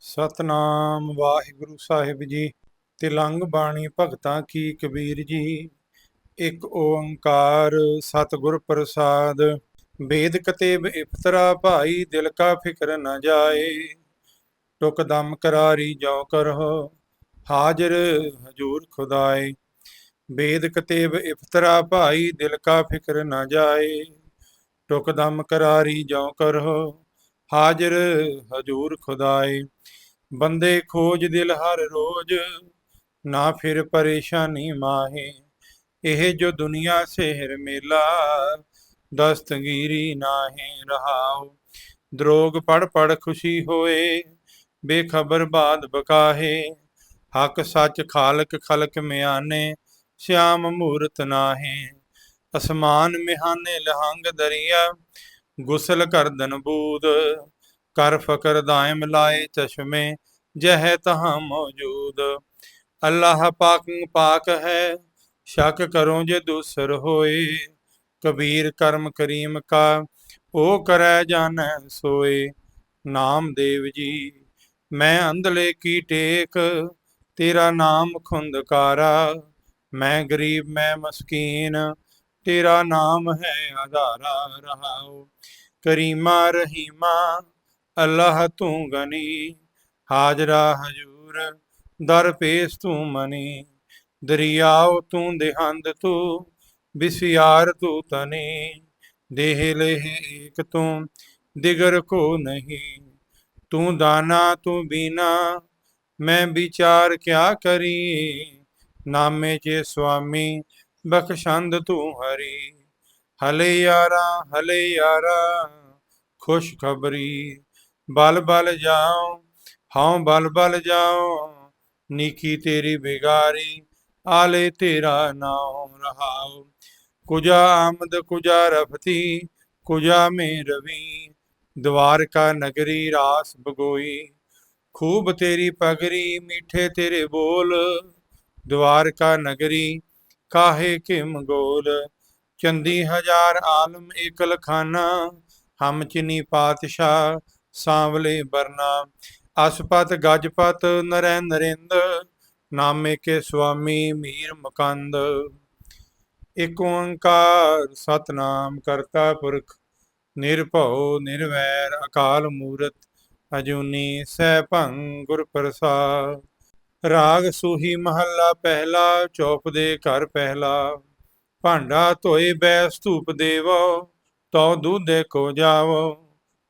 ਸਤਨਾਮ ਵਾਹਿਗੁਰੂ ਸਾਹਿਬ ਜੀ, ਤਿਲੰਗ ਬਾਣੀ ਭਗਤਾਂ ਕੀ ਕਬੀਰ ਜੀ। ਇੱਕ ਓੰਕਾਰ ਸਤਿਗੁਰ ਪ੍ਰਸਾਦ, ਵੇਦ ਕਤੇਬ ਇਫਤਰਾ ਭਾਈ ਦਿਲ ਕਾ ਫਿਕਰ ਨਾ ਜਾਏ। ਟੁਕ ਦਮ ਕਰਾਰੀ ਜੋ ਕਰਹੁ, ਹਾਜ਼ਰ ਹਜੂਰ ਖੁਦਾਏ। ਵੇਦ ਕਤੇਬ ਇਫਤਰਾ ਭਾਈ ਦਿਲ ਕਾ ਫਿਕਰ ਨਾ ਜਾਏ। ਟੁਕ ਦਮ ਕਰਾਰੀ ਜੋ ਕਰਹੁ ਹਾਜ਼ਰ ਹਜੂਰ ਖੁਦਾਏ ਬੰਦੇ ਖੋਜ ਦਿਲ ਹਰ ਰੋਜ, ਨਾ ਫਿਰ ਪਰੇਸ਼ਾਨੀ ਮਾਹੇ। ਇਹ ਜੋ ਦੁਨੀਆ ਸਹਿਰ ਮੇਲਾ, ਦਸਤਗੀਰੀ ਨਾਹੀ ਰਹਾਉ ਦਰੋਗ ਪੜ ਪੜ ਖੁਸ਼ੀ ਹੋਏ, ਬੇਖਬਰ ਬਾਦ ਬਕਾਹੇ। ਹੱਕ ਸੱਚ ਖਾਲਕ ਖਲਕ ਮਿਆਨੇ, ਸਿਆਮ ਮੂਰਤ ਨਾਹੇ। ਅਸਮਾਨ ਮਿਹਾਨੇ ਲਹੰਗ ਦਰਿਆ ਗੁਸਲ ਕਰਦਨ ਬੂਦ ਕਰ ਫਕਰ ਦਾਇਮ ਲਾਏ ਚਸ਼ਮੇ, ਜਹ ਤਹਾਂ ਮੌਜੂਦ। ਅੱਲਾਹ ਪਾਕ ਪਾਕ ਹੈ, ਸ਼ੱਕ ਕਰੋ ਜੇ ਦੂਸਰ ਹੋਏ। ਕਬੀਰ ਕਰਮ ਕਰੀਮ ਕਾ ਉਹ ਕਰੈ ਜਾਣੈ ਸੋਏ। ਨਾਮ ਦੇਵ ਜੀ, ਮੈਂ ਅੰਧਲੇ ਕੀ ਟੇਕ, ਤੇਰਾ ਨਾਮ ਖੁੰਦਕਾਰਾ। ਮੈਂ ਗਰੀਬ, ਮੈਂ ਮਸਕੀਨ ਤੇਰਾ ਨਾਮ ਹੈ ਆਧਾਰਾ, ਰਹਾਉ। ਕਰੀਮਾ, ਰਹੀਮਾ, ਅੱਲਾਹ ਤੂੰ ਗਨੀ। ਹਾਜ਼ਰਾ, ਹਜੂਰ, ਦਰ ਪੇਸ ਤੂੰ ਮਨੀ। ਦਰਿਆਉ ਤੂੰ ਦੇਹੰਦ ਤੂੰ, ਬਿਸਿਆਰ ਤੂੰ ਤਨੀ। ਦੇਹ ਲੇਹ ਏਕ ਤੂੰ, ਦਿਗਰ ਕੋ ਨਹੀਂ। ਤੂੰ ਦਾਨਾ, ਤੂੰ ਬੀਨਾ, ਮੈਂ ਵਿਚਾਰ ਕਿਆ ਕਰੀ? ਨਾਮੇ ਚੇ ਸੁਆਮੀ ਬਖਸ਼ੰਦ ਤੂੰ ਹਰੀ, ਹਲੇ ਯਾਰਾ ਹਲੇ ਯਾਰਾ, ਖੁਸ਼ ਖਬਰੀ। ਬਲ ਬਲ ਜਾਉ, ਹਉ ਬਲ ਬਲ ਜਾਉ ਨੀਕੀ ਤੇਰੀ ਬਿਗਾਰੀ ਆਲੇ ਤੇਰਾ ਨਾਮ ਰਹਾਉ। ਕੁਜਾ ਆਮਦ, ਕੁਜਾ ਰਫਤੀ, ਕੁਜਾ ਮੇ ਰਵੀ ਦਵਾਰਕਾ ਨਗਰੀ ਰਾਸ ਬਗੋਈ, ਖੂਬ ਤੇਰੀ ਪਗਰੀ, ਮਿੱਠੇ ਤੇਰੇ ਬੋਲ। ਦਵਾਰਕਾ ਨਗਰੀ ਕਾਹੇ ਕੇ ਮੰਗੋਲ ਚੰਦੀ ਹਜ਼ਾਰ ਆਲਮ ਏਕਲ ਖਾਨਾ, ਹਮ ਚਿਨੀ ਪਾਤਸ਼ਾਹ ਸਾਂਵਲੇ ਬਰਨਾ। ਅਸਪਤ ਗਜਪਤ ਨਰੈ ਨਰਿੰਦ, ਨਾਮੇ ਕੇ ਸੁਆਮੀ ਮੀਰ ਮਕੰਦ। ਇਕ ਓੰਕਾਰ ਸਤਨਾਮ ਕਰਤਾ ਪੁਰਖ, ਨਿਰਭਉ ਨਿਰਵੈਰ ਅਕਾਲ ਮੂਰਤ, ਅਜੂਨੀ ਸੈਭੰ ਗੁਰ ਪ੍ਰਸਾਦ। ਰਾਗ ਸੂਹੀ ਮਹੱਲਾ ਪਹਿਲਾ, ਚੌਪ ਦੇ ਘਰ ਪਹਿਲਾ। ਭਾਂਡਾ ਧੋਏ ਬੈਸ ਧੂਪ ਦੇਵੋ, ਤਉ ਦੁਧੇ ਕੋ ਜਾਵੋ।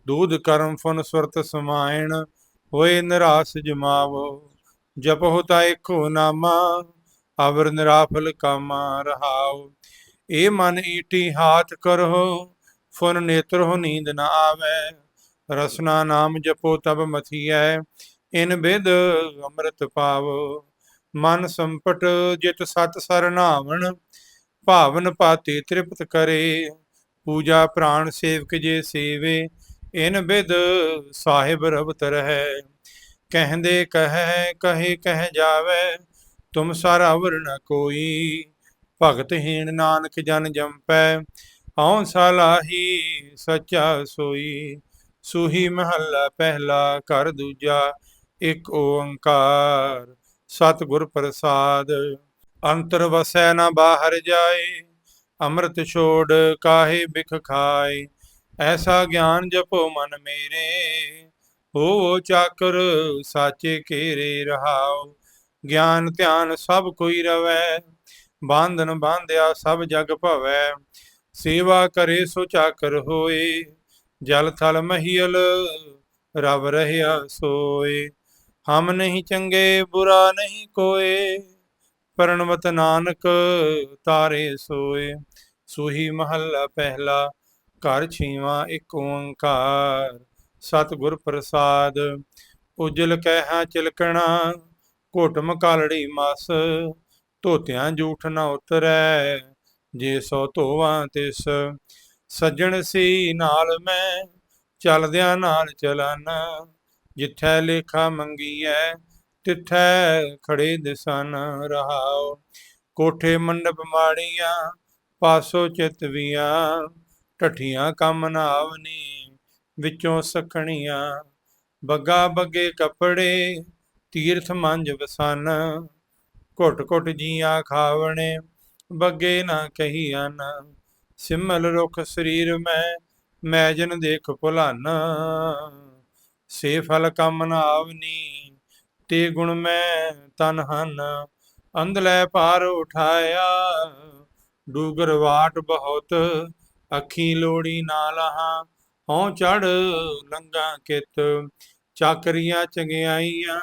ਦੂਧ ਕਰਮ ਫੁਨ ਸੁਰਤ ਸਮਾਇਣ, ਹੋਏ ਨਿਰਾਸ ਜਮਾਵੋ। ਜਪਹੁ ਤਾ ਏਕੋ ਨਾਮਾ, ਅਵਰ ਨਿਰਾਫਲ ਕਾਮਾ ਰਹਾਉ ਏ ਮਨ ਈਟੀ ਹਾਥ ਕਰੋ ਫੁਨ ਨੇਤਰ ਹੋ ਨੀਂਦ ਨਾ ਆਵੇ। ਰਸਨਾ ਨਾਮ ਜਪੋ ਤਬ ਮਥੀਐ। ਇਨ ਬਿਦ ਅੰਮ੍ਰਿਤ ਪਾਵੋ ਮਨ ਸੰਪਟ ਜਿਤ ਸਤ ਸਰਨਾਵਣ ਭਾਵਨ ਪਾਤੀ ਤ੍ਰਿਪਤ ਕਰੇ, ਪੂਜਾ ਪ੍ਰਾਣ ਸੇਵਕ ਜੇ ਸੇਵੇ, ਇਨ ਬਿਦ ਸਾਹਿਬ ਰਵਤ ਰਹੈ ਕਹਿੰਦੇ ਕਹੈ, ਕਹੇ ਕਹਿ ਜਾਵੇ, ਤੁਮ ਸਾਰਾ ਅਵਰ ਕੋਈ, ਭਗਤ ਹੀਣ ਨਾਨਕ ਜਨ ਜੰਪੈ, ਹਉ ਸਲਾਹੀ ਸੱਚਾ ਸੋਈ, ਸੂਹੀ ਮਹੱਲਾ ਪਹਿਲਾ ਕਰ ਦੂਜਾ ਇੱਕ ਓੰਕਾਰ। ਸਤਿਗੁਰ ਪ੍ਰਸਾਦ, ਅੰਤਰ ਵਸੈ ਨਾ ਬਾਹਰ ਜਾਏ, ਅੰਮ੍ਰਿਤ ਛੋੜ ਕਾਹੇ ਬਿਖ ਖਾਏ। ਐਸਾ ਗਿਆਨ ਜਪੋ ਮਨ ਮੇਰੇ, ਹੋ ਚਾਕਰ ਸਾਚੇ ਕੇਰੇ ਰਹਾਓ। ਗਿਆਨ ਧਿਆਨ ਸਭ ਕੋਈ ਰਵੈ, ਬਾਂਧਨ ਬਾਂਧਿਆ ਸਭ ਜਗ ਭਵੈ। ਸੇਵਾ ਕਰੇ ਸੋ ਚਾਕਰ ਹੋਏ, ਜਲ ਥਲ ਮਹੀਲ ਰਵ ਰਹਿਆ ਸੋਏ। ਹਮ ਨਹੀਂ ਚੰਗੇ, ਬੁਰਾ ਨਹੀਂ ਕੋਏ। ਪਰਣਵਤ ਨਾਨਕ ਤਾਰੇ ਸੋਏ। ਸੂਹੀ ਮਹੱਲਾ ਪਹਿਲਾ, ਘਰ ਛੀਵਾ ਇੱਕ ਓੰਕਾਰ। ਸਤਿਗੁਰ ਪ੍ਰਸਾਦ, ਉਜਲ ਕਹਿਆ ਚਿਲਕਣਾ। ਘੋਟਮ ਕਾਲੜੀ ਮਸ, ਧੋਤਿਆਂ ਜੂਠ ਨਾ ਉਤਰੈ। ਜੇ ਸੋ ਧੋਵਾਂ ਤਿਸ, ਸੱਜਣ ਸੀ ਨਾਲ ਮੈਂ, ਚਲਦਿਆਂ ਨਾਲ ਚਲਨ। ਜਿੱਥੈ ਲੇਖਾ ਮੰਗੀਐ, ਤਿੱਥੈ ਖੜੇ ਦਿਸਨ ਰਹਾਉ। ਕੋਠੇ ਮੰਡਪ ਮਾੜੀਆਂ, ਪਾਸੋ ਚਿਤਵੀਆਂ ਟਠੀਆਂ ਕੰਮ ਨਾਵਨੀ ਵਿੱਚੋਂ ਸਖਣੀਆਂ ਬੱਗਾ ਬੱਗੇ ਕੱਪੜੇ, ਤੀਰਥ ਮੰਜ ਵਸਨ। ਘੁੱਟ ਘੁੱਟ ਜੀਆਂ ਖਾਵਣੇ, ਬੱਗੇ ਨਾ ਕਹੀਆਂ ਸਿਮਲ ਰੁਖ ਸਰੀਰ ਮੈਂ, ਮੈਜਨ ਦੇਖ ਭੁਲਾਨ। ਸੇ ਫਲ ਕਮ ਨ ਆਵਨੀ ਤੇ ਗੁਣ ਮੈਂ ਤਨ ਹਨ। ਅੰਧਲੇ ਪਾਰ ਉਠਾਇਆ, ਡੂਗਰ ਵਾਟ ਬਹੁਤ, ਅੱਖੀ ਲੋੜੀ ਨਾ ਲਹਾ ਹਉ ਚੜ ਲੰਗਾ ਕਿਤ, ਚਾਕਰੀਆਂ ਚੰਗਿਆਈਆਂ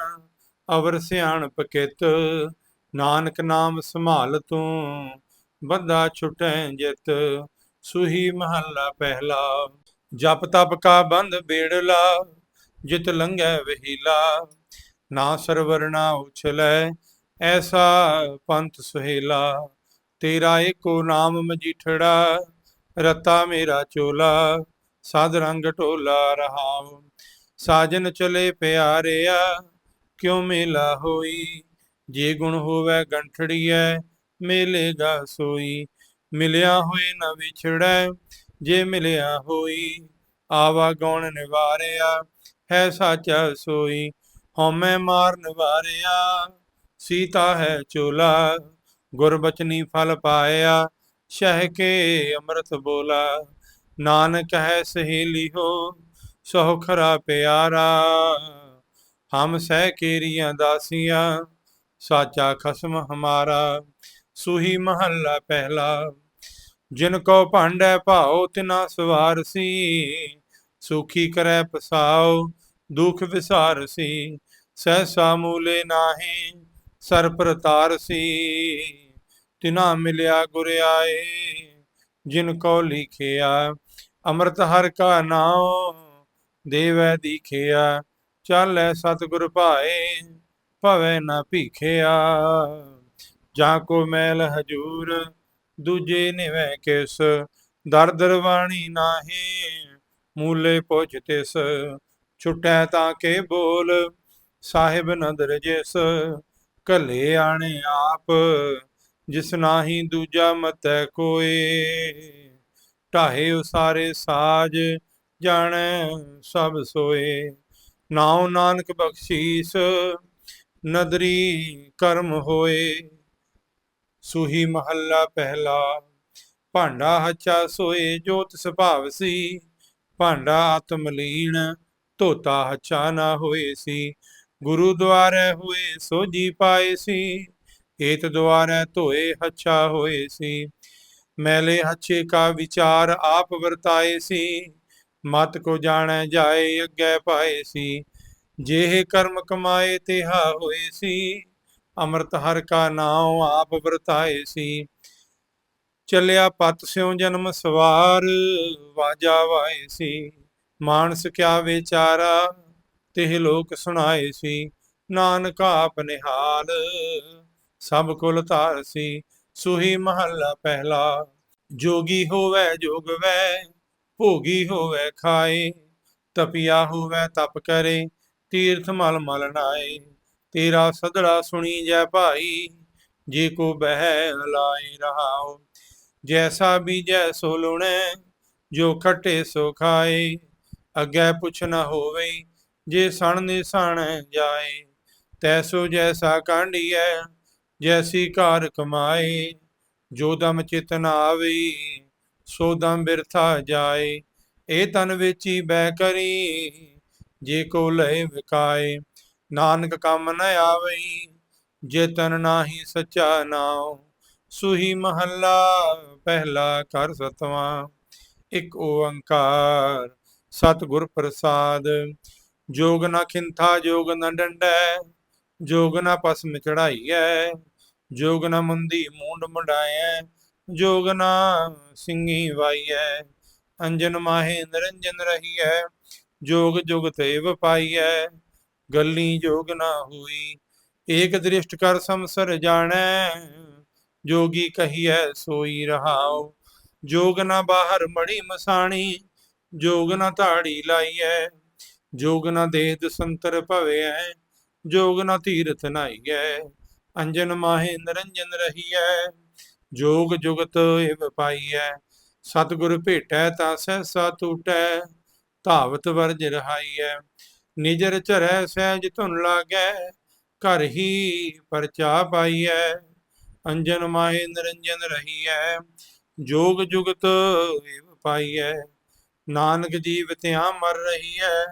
ਅਵਰ ਸਿਆਣਪ ਕਿਤ। ਨਾਨਕ ਨਾਮ ਸੰਭਾਲ ਤੂੰ, ਬੰਦਾ ਛੁਟੈ ਜਿਤ, ਸੁਹੀ ਮਹੱਲਾ ਪਹਿਲਾ। ਜਪ ਤਪ ਕਾ ਬੰਧ ਬੇੜਲਾ ਜਿਤ ਲੰਘੈ ਵਹੀਲਾ, ਨਾ ਸਰਵਰ ਨਾ ਉਛਲੈ, ਐਸਾ ਪੰਥ ਸੁਹੇਲਾ। ਤੇਰਾ ਏਕੋ ਨਾਮ ਮਜੀਠੜਾ, ਰਤਾ ਮੇਰਾ ਚੋਲਾ, ਸਾਧ ਰੰਗ ਢੋਲਾ ਰਹਾਉ। ਸਾਜਨ ਚਲੇ ਪਿਆਰਿਆ, ਕਿਉ ਮੇਲਾ ਹੋਈ? ਜੇ ਗੁਣ ਹੋਵੇ ਗੰਠੜੀਐ ਮੇਲੇਗਾ ਸੋਈ। ਮਿਲਿਆ ਹੋਏ ਨਾ ਵਿਛੜੈ, ਜੇ ਮਿਲਿਆ ਹੋਈ, ਆਵਾ ਗਉਣ ਨਿਵਾਰਿਆ। ਹੈ ਸਾਚਾ ਸੋਈ, ਹਉਮੈ ਮਾਰਨ ਵਾਰਿਆ, ਸੀਤਾ ਹੈ ਚੋਲਾ, ਗੁਰਬਚਨੀ ਫਲ ਪਾਇਆ, ਸ਼ਹਿ ਕੇ ਅੰਮ੍ਰਿਤ ਬੋਲਾ। ਨਾਨਕ ਹੈ ਸਹੇਲੀ ਹੋ ਸੋ ਖਰਾ ਪਿਆਰਾ। ਹਮ ਸਹਿ ਕੇਰੀਆਂ ਦਾਸੀਆਂ, ਸਾਚਾ ਖਸਮ ਹਮਾਰਾ। ਸੁਹੀ ਮਹੱਲਾ ਪਹਿਲਾ, ਜਿਨ ਕੋ ਭਾਂਡੈ ਭਾਉ ਤਿਨਾ ਸਵਾਰ ਸੀ ਸੁਖੀ ਕਰੈ ਪਸਾਉ, ਦੁਖ ਵਿਸਾਰ ਸੀ, ਸਹਿਸਾ ਮੂਲੇ ਨਾਹੀ ਸਰ ਪ੍ਰਤਾਰ ਤਿਨਾ ਮਿਲਿਆ ਗੁਰ ਆਏ, ਜਿਨ ਕੋ ਲਿਖਿਆ, ਅੰਮ੍ਰਿਤ ਹਰ ਕਾ ਨਾਮ ਦੇਵੈ ਦੀਖਿਆ। ਚਾਲੈ ਸਤਿਗੁਰ ਭਾਏ, ਭਵੈ ਨਾ ਭੀਖਿਆ। ਜਾਂ ਕੋ ਮੈਲ ਹਜੂਰ, ਦੂਜੇ ਨਿਵੈ ਕਿਸ, ਦਰ ਦਰਵਾਣੀ ਨਾਹੀ। ਮੂਲੇ ਪੁੱਛ ਤਿਸ, ਛੁਟੈ ਤਾਂ ਕੇ ਬੋਲ, ਸਾਹਿਬ ਨਦਰ ਜਿਸ ਕੱਲੇ ਆਣੇ ਆਪ, ਜਿਸ ਨਾਹੀ ਦੂਜਾ ਮਤੈ ਕੋਏ। ਢਾਹੇ ਉਸਾਰੇ ਸਾਜ, ਜਾਣੈ ਸਭ ਸੋਏ। ਨਾਉ ਨਾਨਕ ਬਖਸ਼ੀਸ, ਨਦਰੀ ਕਰਮ ਹੋਏ। ਸੁਹੀ ਮਹੱਲਾ ਪਹਿਲਾ, ਭਾਂਡਾ ਹੱਚਾ ਸੋਏ ਜੋਤ ਸੁਭਾਵ ਸੀ ਭਾਂਡਾ ਆਤਮ ਧੋਤਾ ਹੱਚਾ ਨਾ ਹੋਏ ਸੀ। ਗੁਰੂ ਦੁਆਰੇ ਹੋਏ ਸੋਜੀ ਪਾਏ ਸੀ। ਏਤ ਦੁਆਰੇ ਧੋਏ ਹੱਛਾ ਹੋਏ ਸੀ। ਮੈਲੇ ਹੱਛੇ ਕਾ ਵਿਚਾਰ ਆਪ ਵਰਤਾਏ ਸੀ। ਮਤ ਕੋ ਜਾਣੈ ਜਾਏ ਅੱਗੇ ਪਾਏ ਸੀ। ਜਿਹੇ ਕਰਮ ਕਮਾਏ ਤਿਹਾ ਹੋਏ ਸੀ। ਅੰਮ੍ਰਿਤ ਹਰ ਕਾ ਨਾਮ ਆਪ ਵਰਤਾਏ ਸੀ। ਚੱਲਿਆ ਪਤ ਸਿਉ ਜਨਮ ਸਵਾਰ, ਵਾਜਾ ਵਾਏ ਸੀ। ਮਾਨਸ ਕਿਆ ਵਿਚਾਰਾ, ਤਿਹ ਲੋਕ ਸੁਣਾਏ ਸੀ। ਨਾਨਕ ਆਪ ਨਿਹਾਲ, ਸਭ ਕੁਲ ਧਾਰ ਸੀ। ਸੁਹੀ ਮਹੱਲਾ ਪਹਿਲਾ, ਜੋਗੀ ਹੋਵੇ ਜੋਗਵੈ ਭੋਗੀ ਹੋਵੇ, ਖਾਏ। ਤਪਿਆ ਹੋਵੇ, ਤਪ ਕਰੇ, ਤੀਰਥ ਮਲ ਮਲ ਨਾਏ। ਤੇਰਾ ਸਦੜਾ ਸੁਣੀ ਜੈ ਭਾਈ, ਜੇ ਕੋ ਬਹਿ ਲਾਈ ਰਹਾਓ ਜੈਸਾ ਬੀਜੈ ਸੋ ਲੁਣੈ, ਜੋ ਖਟੇ ਸੋ ਖਾਏ। ਅੱਗੇ ਪੁੱਛ ਨਾ ਹੋਵੇ, ਜੇ ਸਣ ਨਿਸਣ ਜਾਏ ਤੈਸੋ ਜੈਸਾ ਕਾਂਢੀਐ, ਜੈਸੀ ਕਾਰ ਕਮਾਏ। ਜੋ ਦਮ ਚਿਤ ਨ ਆਵੇ, ਸੋ ਦਮ ਬਿਰਥਾ ਜਾਏ। ਇਹ ਤਨ ਵਿੱਚ ਹੀ ਬੈ ਕਰੀ, ਜੇ ਕੋ ਲਏ ਵਿਕਾਏ ਨਾਨਕ ਕੰਮ ਨ ਆਵੇ ਜੇ ਤਨ ਨਾਹੀ ਸੱਚਾ ਨਾਉ, ਸੁਹੀ ਮਹੱਲਾ ਪਹਿਲਾ ਕਰ ਸਤਵਾਂ, ਇੱਕ ਓੰਕਾਰ। ਸਤਿਗੁਰ ਪ੍ਰਸਾਦ, ਜੋਗ ਨਾ ਖਿੰਥਾ, ਜੋਗ ਨਾ ਡੰਡੈ, ਜੋਗ ਨਾ ਪਸਮ ਚੜਾਈਐ ਜੋਗ ਨਾ ਮੁੰਦੀ ਮੂੰਡ ਮੁੰਡਾਇਐ, ਜੋਗ ਨਾ ਸਿੰਘੀ ਵਾਈਐ, ਅੰਜਨ ਮਾਹੇ ਨਿਰੰਜਨ ਰਹੀਐ, ਜੋਗ ਜੁਗ ਤੇ ਵਪਾਈਐ ਗੱਲੀ ਜੋਗ ਨਾ ਹੋਈ, ਏਕ ਦ੍ਰਿਸ਼ਟ ਕਰ ਸੰਸਰ ਜਾਣੈ ਜੋਗੀ ਕਹੀਐ, ਸੋਈ ਰਹਾਉ। ਜੋਗ ਨਾ ਬਾਹਰ ਮੜੀ ਮਸਾਣੀ, ਜੋਗ ਨਾ ਧਾੜੀ ਲਾਈਐ। ਜੋਗ ਨਾ ਦੇਹ ਦਸੰਤਰ ਭਵਿਐ, ਜੋਗ ਨਾ ਤੀਰਥ ਨਾਈਐ। ਅੰਜਨ ਮਾਹੇ ਨਿਰੰਜਨ ਰਹੀਐ, ਜੋਗ ਜੁਗਤ ਏਵ ਪਾਈਐ। ਸਤਿਗੁਰ ਭੇਟੈ ਤਾਂ ਸਹਿਸਾ ਟੂਟੈ ਧਾਵਤ ਵਰਜ ਰਹਾਈਐ। ਨਿਜਰ ਝਰੈ ਸਹਿਜ ਧੁਨ ਲਾਗੈ, ਘਰ ਹੀ ਪਰਚਾ ਪਾਈਐ। ਅੰਜਨ ਮਾਏ ਨਿਰੰਜਨ ਰਹੀਐ, ਜੋਗ ਜੁਗਤ ਏਵ ਪਾਈਐ, ਨਾਨਕ ਜੀਵਤਿਆਂ ਮਰ ਰਹੀਐ,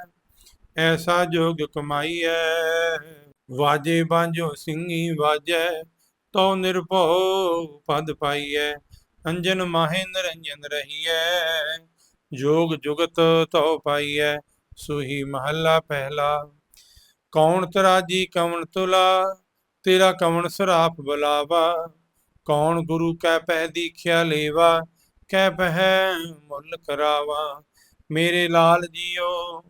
ਐਸਾ ਜੋਗ ਕਮਾਈਐ, ਵਾਜੇ ਬਾਂਝੋ ਸਿੰਘੀ ਵਾਜੈ, ਤਉ ਨਿਰਭਉ ਪਦ ਪਾਈਐ, ਅੰਜਨ ਮਾਹੇ ਨਿਰੰਜਨ ਰਹੀਐ, ਜੋਗ ਜੁਗਤ ਤਉ ਪਾਈਐ, ਸੁਹੀ ਮਹੱਲਾ ਪਹਿਲਾ, ਕੌਣ ਤਰਾਜੀ ਕਵਣ ਤੁਲਾ ਤੇਰਾ ਕਵਣ ਸਰਾਪ ਬੁਲਾਵਾ, ਕੌਣ ਗੁਰੂ ਕੈ ਪਹਿ ਦੀਖਿਆ ਲੇਵਾ ਕਹਿ ਪਹਿ ਮੁੱਲ ਕਰਾਵਾ। ਮੇਰੇ ਲਾਲ ਜੀਓ,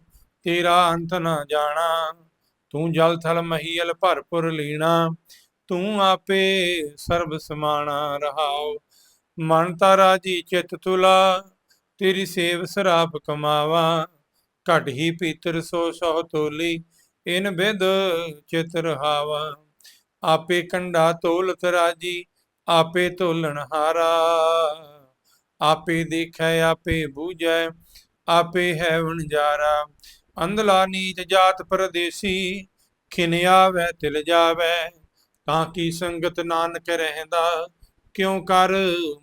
ਤੇਰਾ ਅੰਤ ਨਾ ਜਾਣਾ, ਤੂੰ ਜਲ ਥਲ ਮਹੀਲ ਭਰਪੁਰ ਲੀਣਾ, ਤੂੰ ਆਪੇ ਸਰਬ ਸਮਾਣਾ ਰਹਾਓ। ਮਨ ਤਾਰਾ ਜੀ ਚਿਤ ਤੁਲਾ, ਤੇਰੀ ਸੇਵ ਸਰਾਪ ਕਮਾਵਾ। ਘਟ ਹੀ ਪੀਤਰ ਸੋ ਸੋ ਤੋਲੀ, ਇਨ ਬਿਦ ਚਿਤ ਰਹਾਵਾ। ਆਪੇ ਕੰਡਾ ਤੋਲਤ ਰਾਜੀ ਆਪੇ ਤੋਲਣ ਹਾਰਾ। ਆਪੇ ਦੇਖੈ, ਆਪੇ ਬੂਝੈ, ਆਪੇ ਹੈ ਵਣਜਾਰਾ। ਅੰਧਲਾ ਨੀਚ ਜਾਤ ਪਰਦੇਸੀ, ਖਿਨ ਆਵੈ, ਤਿਲ ਜਾਵੈ। ਤਾਂ ਕੀ ਸੰਗਤ ਨਾਨਕ ਰਹਿੰਦਾ, ਕਿਉ ਕਰ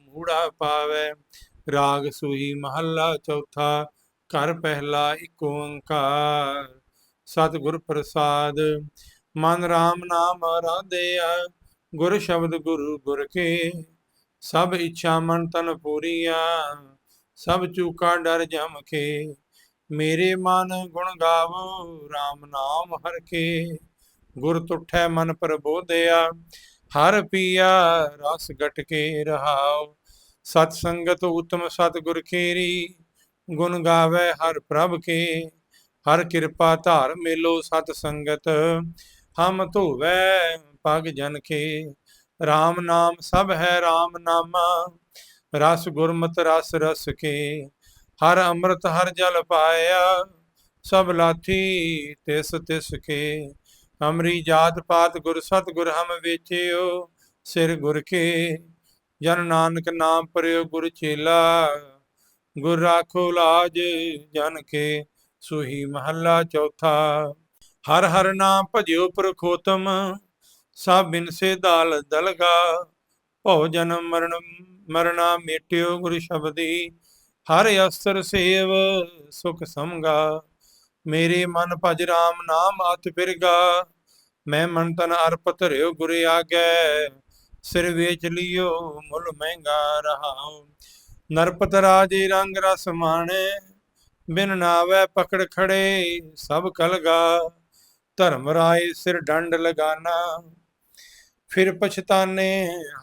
ਮੂੜਾ ਪਾਵੈ? ਰਾਗ ਸੂਈ ਮਹੱਲਾ ਚੌਥਾ, ਘਰ ਪਹਿਲਾ ਏਕ ਓੰਕਾਰ ਸਤਿਗੁਰ ਪ੍ਰਸਾਦ ਮਨ RAM ਨਾਮ ਆਰਾਧਿਆ ਗੁਰ ਸ਼ਬਦ ਗੁਰੂ ਗੁਰ ਕੇ, ਸਭ ਇੱਛਾ ਮਨ ਤਨ ਪੂਰੀਆ, ਸਭ ਚੂਕਾ ਡਰ ਜਮ ਕੇ। ਮੇਰੇ ਮਨ ਗੁਣ ਗਾਵੋ RAM ਨਾਮ ਹਰ ਕੇ। ਗੁਰ ਤੁਠੈ ਮਨ ਪ੍ਰਬੋਧਿਆ, ਹਰ ਪੀਆ ਰਸ ਗਟ ਕੇ ਰਹਾਉ ਸਤ ਸੰਗਤ ਉਤਮ ਸਤ ਗੁਰ ਖੇਰੀ, ਗੁਣ ਗਾਵੇ ਹਰ ਪ੍ਰਭ ਕੇ। ਹਰ ਕਿਰਪਾ ਧਾਰ ਮੇਲੋ ਸਤ ਸੰਗਤ ਹਮ ਧੋਵੈ ਪਗ ਜਨ ਕੇ RAM ਨਾਮ ਸਭ ਹੈ RAM ਨਾਮਾ, ਰਸ ਗੁਰਮਤ ਰਸ ਰਸ ਕੇ, ਹਰ ਅੰਮ੍ਰਿਤ ਹਰ ਜਲ ਪਾਇਆ, ਸਭ ਲਾਥੀ ਤਿਸ ਤਿਸ ਕੇ ਹਮਰੀ ਜਾਤ ਪਾਤ ਗੁਰ ਸਤ ਗੁਰ ਹਮ ਵੇਚਿਓ, ਸਿਰ ਗੁਰ ਕੇ, ਜਨ ਨਾਨਕ ਨਾਮ ਪਰਿਓ ਗੁਰ ਚੇਲਾ, ਗੁਰ ਰਾਖੋ ਲਾਜ ਜਨ ਕੇ, ਸੁਹੀ ਮਹੱਲਾ ਚੌਥਾ ਹਰ ਹਰ ਨਾਮ ਭਜਿਓ ਪ੍ਰਖੋਤਮ, ਸਭ ਬਿਨ ਦਾਲ ਦਲਗਾ ਭਉ ਜਨਮ ਮਰਨ, ਮਰਨਾ ਮੇਟਿਓ ਗੁਰ ਸ਼ਬਦੀ, ਹਰ ਅਸਰ ਸੇਵ ਸੁਖ ਸਮਗਾ। ਮੇਰੇ ਮਨ ਭਜ ਰਾਮ ਨਾਮ ਆਤ ਫਿਰਗਾ ਮੈਂ ਮਨ ਤਨ ਅਰਪ ਧਰਿਓ ਗੁਰ ਆਗੈ। ਸਿਰ ਵੇਚ ਲਿਓ ਮੁੱਲ ਮਹਿੰਗਾ ਰਹਾਉ। ਨਰਪਤ ਰਾਜੇ ਰੰਗ ਰਸ ਮਾਣੇ, ਬਿਨ ਨਾਵੇ ਪਕੜ ਖੜੇ ਸਭ ਕਲਗਾ। ਧਰਮ ਰਾਏ ਸਿਰ ਡੰਡ ਲਗਾਨਾ, ਫਿਰ ਪਛਤਾਨੇ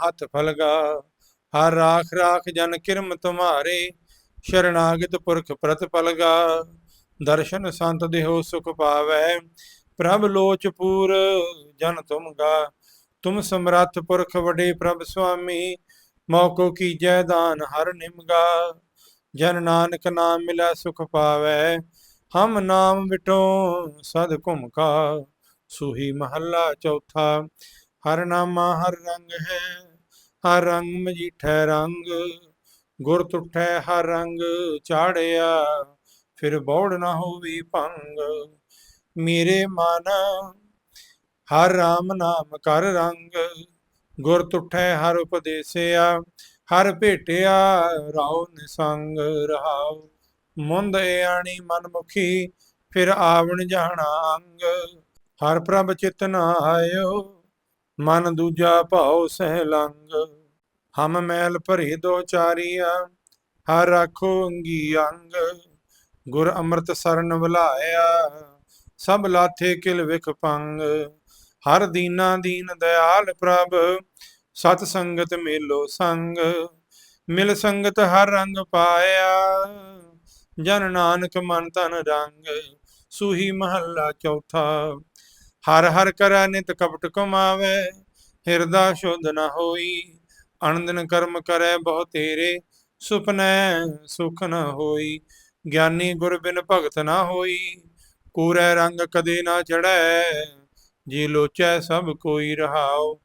ਹੱਥ ਫਲਗਾ। ਹਰ ਰਾਖ ਰਾਖ ਜਨ ਕਿਰਮ ਤੁਮਾਰੇ ਸ਼ਰਨਾਗਤ ਪੁਰਖ ਪ੍ਰਤ ਪਲਗਾ। ਦਰਸ਼ਨ ਸੰਤ ਦੇਹੋ ਸੁਖ ਪਾਵੈ, ਪ੍ਰਭ ਲੋਚ ਪੂਰ ਜਨ ਤੁਮਗਾ ਤੁਮ ਸਮਰੱਥ ਪੁਰਖ ਵਡੇ ਪ੍ਰਭ ਸੁਆਮੀ ਮੌਕੋ ਕੀਜੈ ਦਾਨ ਹਰ ਨਿਮਗਾ ਜਨ ਨਾਨਕ ਨਾਮ ਮਿਲੈ ਸੁਖ ਪਾਵੈ ਹਮ ਨਾਮ ਵਿਟੋ ਸਦ ਘੁਮਕਾ ਸੁਹੀ ਮਹੱਲਾ ਚੌਥਾ। ਹਰ ਨਾਮਾ ਹਰ ਰੰਗ ਹੈ, ਹਰ ਰੰਗ ਮਜੀਠੈ ਰੰਗ। ਗੁਰ ਤੁਠੈ ਹਰ ਰੰਗ ਚਾੜਿਆ, ਫਿਰ ਬੌੜ ਨਾ ਹੋਵੀ ਭੰਗ। ਮੇਰੇ ਮਨ, ਹਰ ਰਾਮ ਨਾਮ ਕਰ ਰੰਗ। ਗੁਰ ਤੁਠੈ ਹਰ ਉਪਦੇਸਿਆ, ਹਰ ਭੇਟਿਆ, ਰਾਉ ਨਿਸੰਗ ਰਹਾਉ। ਮੁੰਦ ਆਣੀ ਮਨ ਮੁਖੀ ਫਿਰ ਆਵਣ ਜਾਣਾ ਅੰਗ। ਹਰ ਪ੍ਰਭ ਚਿਤ ਨ ਆਇਓ, ਮਨ ਦੂਜਾ ਭਾਉ ਸਹਿ ਲੰਗ ਹਮ ਮੈਲ ਭਰੇ ਦੋ ਚਾਰੀਆ, ਹਰ ਰਾਖੋ ਅੰਗੀ ਅੰਗ। ਗੁਰ ਅੰਮ੍ਰਿਤ ਸਰਨ ਬੁਲਾਇਆ ਸਭ ਲਾਥੇ ਕਿਲ ਵਿਖ ਪੰਗ। ਹਰ ਦੀਨਾ ਦੀਨ ਦਇਆਲ ਪ੍ਰਭ, ਸਤ ਸੰਗਤ ਮੇਲੋ ਸੰਗ। ਮਿਲ ਸੰਗਤ ਹਰ ਰੰਗ ਪਾਇਆ। ਜਨ ਨਾਨਕ ਮਨ ਤਨ ਰੰਗ, ਸੂਹੀ ਮਹੱਲਾ ਚੌਥਾ। ਹਰ ਹਰ ਕਰੈ ਨਿਤ ਕਪਟ ਕਮਾਵੇ, ਹਿਰਦਾ ਸ਼ੁੱਧ ਨ ਹੋਈ। ਅਨੰਦਨ ਕਰਮ ਕਰੈ ਬਹੁ ਤੇਰੇ ਸੁਪਨੈ ਸੁਖ ਨ ਹੋਈ। ਗਿਆਨੀ ਗੁਰ ਬਿਨ ਭਗਤ ਨ ਹੋਈ, ਕੂਰੈ ਰੰਗ ਕਦੇ ਨਾ ਚੜੈ ਜੀ ਲੋਚੈ ਸਭ ਕੋਈ ਰਹਾਉ,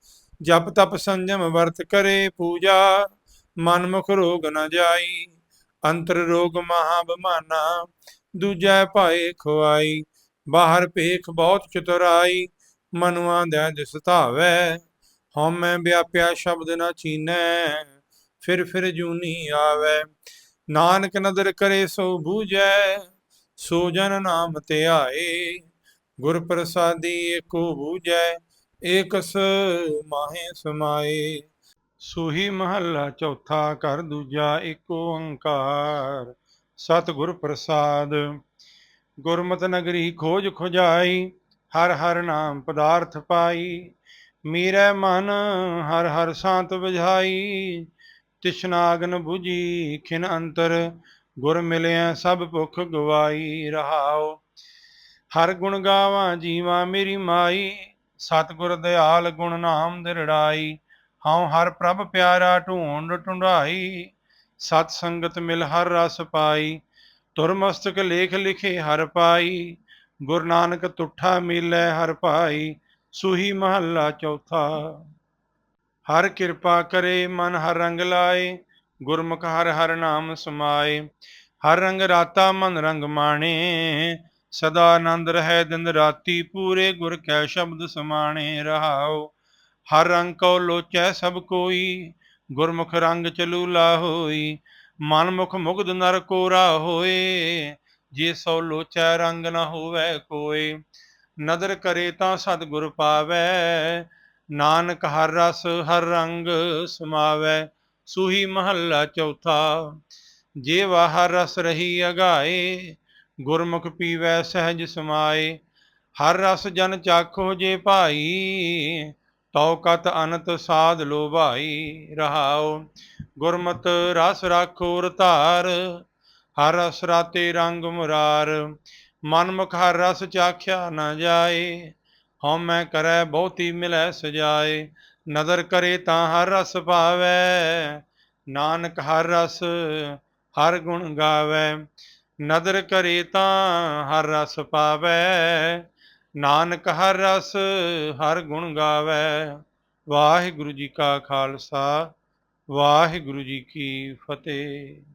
ਜਪ ਤਪ ਸੰਜਮ ਵਰਤ ਕਰੇ ਪੂਜਾ। ਮਨ ਮੁਖ ਰੋਗ ਨ ਜਾਈ ਅੰਤਰ ਰੋਗ ਮਹਾ ਬਮਾਨਾ ਦੂਜੈ ਭਾਏ ਖੁਆਈ, ਬਾਹਰ ਭੇਖ ਬਹੁਤ ਚਤੁਰਾਈ, ਮਨੁਆਂ ਦਾ ਦਿਸ ਧਾਵੈ, ਹਉਮੈ ਵਿਆਪਿਆ ਸ਼ਬਦ ਨਾ ਚੀਨੈ, ਫਿਰ ਫਿਰ ਜੂਨੀ ਆਵੈ, ਨਾਨਕ ਨਦਰ ਕਰੇ ਸੋ ਬੂਝੈ, ਸੋ ਜਨ ਨਾਮ ਧਿਆਏ ਗੁਰ ਪ੍ਰਸਾਦੀ ਏਕੋ ਬੂਝੈ, ਏਕਸ ਮਾਹੇ ਸਮਾਏ। ਸੂਹੀ ਮਹੱਲਾ ਚੌਥਾ ਘਰ ਦੂਜਾ ਏਕ ਓੰਕਾਰ ਸਤਿਗੁਰ ਪ੍ਰਸਾਦ, ਗੁਰਮਤ ਨਗਰੀ ਖੋਜ ਖੁਜਾਈ, ਹਰ ਹਰ ਨਾਮ ਪਦਾਰਥ ਪਾਈ। ਮੀਰੈ ਮਨ, ਹਰ ਹਰ ਸਾਂਤ ਬੁਝਾਈ। ਤਿਸ਼ਨਾਗਨ 부ਜੀ ਖਿਨ ਅੰਤਰ ਗੁਰ ਮਿਲਿਆ ਸਭ ਭੁਖ ਗਵਾਈ। ਰਹਾਓ ਹਰ ਗੁਣ ਗਾਵਾਂ ਜੀਵਾਂ ਮੇਰੀ ਮਾਈ। ਸਤਿਗੁਰ ਦਿਆਲ ਗੁਣ ਨਾਮ ਦਿਰੜਾਈ। ਹਉ ਹਰ ਪ੍ਰਭ ਪਿਆਰਾ ਢੂੰਡ ਢੁੰਡਾਈ, ਸਤ ਸੰਗਤ ਮਿਲ ਹਰ ਰਸ ਪਾਈ, ਤੁਰ ਮਸਤਕ ਲੇਖ ਲਿਖੇ ਹਰ ਪਾਈ, ਗੁਰ ਨਾਨਕ ਤੁਠਾ ਮਿਲੈ ਹਰ ਭਾਈ, ਸੁਹੀ ਮਹੱਲਾ ਚੌਥਾ। ਹਰ ਕਿਰਪਾ ਕਰੇ, ਮਨ ਹਰ ਰੰਗ ਲਾਏ, ਗੁਰਮੁਖ ਹਰ ਹਰ ਨਾਮ ਸਮਾਏ, ਹਰ ਰੰਗ ਰਾਤਾ ਮਨ ਰੰਗ ਮਾਣੇ, ਸਦਾ ਆਨੰਦ ਰਹਿ ਦਿਨ ਰਾਤੀ ਪੂਰੇ, ਗੁਰ ਕੈ ਸ਼ਬਦ ਸਮਾਣੇ ਰਹਾਓ ਹਰ ਰੰਗ ਕੋ ਲੋਚੈ ਸਭ ਕੋਈ, ਗੁਰਮੁਖ ਰੰਗ ਚਲੂ ਲਾ ਹੋਈ ਮਨ ਮੁਖ ਮੁਗਦ ਨਰ ਕੋਰਾ ਹੋਏ ਜੇ ਸੋ ਲੋਚੈ ਰੰਗ ਨਾ ਹੋਵੇ ਕੋਏ, ਨਦਰ ਕਰੇ ਤਾਂ ਸਤਿਗੁਰ ਪਾਵੈ, ਨਾਨਕ ਹਰ ਰਸ ਹਰ ਰੰਗ ਸਮਾਵੈ, ਸੂਹੀ ਮਹੱਲਾ ਚੌਥਾ ਜੇ ਹਰ ਰਸ ਰਹੀ ਅਗਾਏ, ਗੁਰਮੁਖ ਪੀਵੈ ਸਹਿਜ ਸਮਾਏ, ਹਰ ਰਸ ਜਨ ਚਾਖੋ ਜੇ ਭਾਈ ਤਉ ਕਤ ਅਨੰਤ ਸਾਧ ਲੋ ਭਾਈ ਰਹਾਓ ਗੁਰਮਤ ਰਸ ਰਾਖੋ ਰਧਾਰ ਹਰ ਰਸ ਰਾਤੇ ਰੰਗ ਮੁਰਾਰ ਮਨ ਮੁਖ ਹਰ ਰਸ ਚਾਖਿਆ ਨਾ ਜਾਏ ਹਉਮੈ ਕਰੈ ਬਹੁਤੀ ਮਿਲੈ ਸਜਾਏ, ਨਦਰ ਕਰੇ ਤਾਂ ਹਰ ਰਸ ਪਾਵੈ ਨਾਨਕ ਹਰ ਰਸ ਹਰ ਗੁਣ ਗਾਵੈ, ਨਦਰ ਕਰੇ ਤਾਂ ਹਰ ਰਸ ਪਾਵੈ ਨਾਨਕ ਹਰ ਰਸ ਹਰ ਗੁਣ ਗਾਵੈ। ਵਾਹਿਗੁਰੂ ਜੀ ਕਾ ਖਾਲਸਾ ਵਾਹਿਗੁਰੂ ਜੀ ਕੀ ਫਤਿਹ।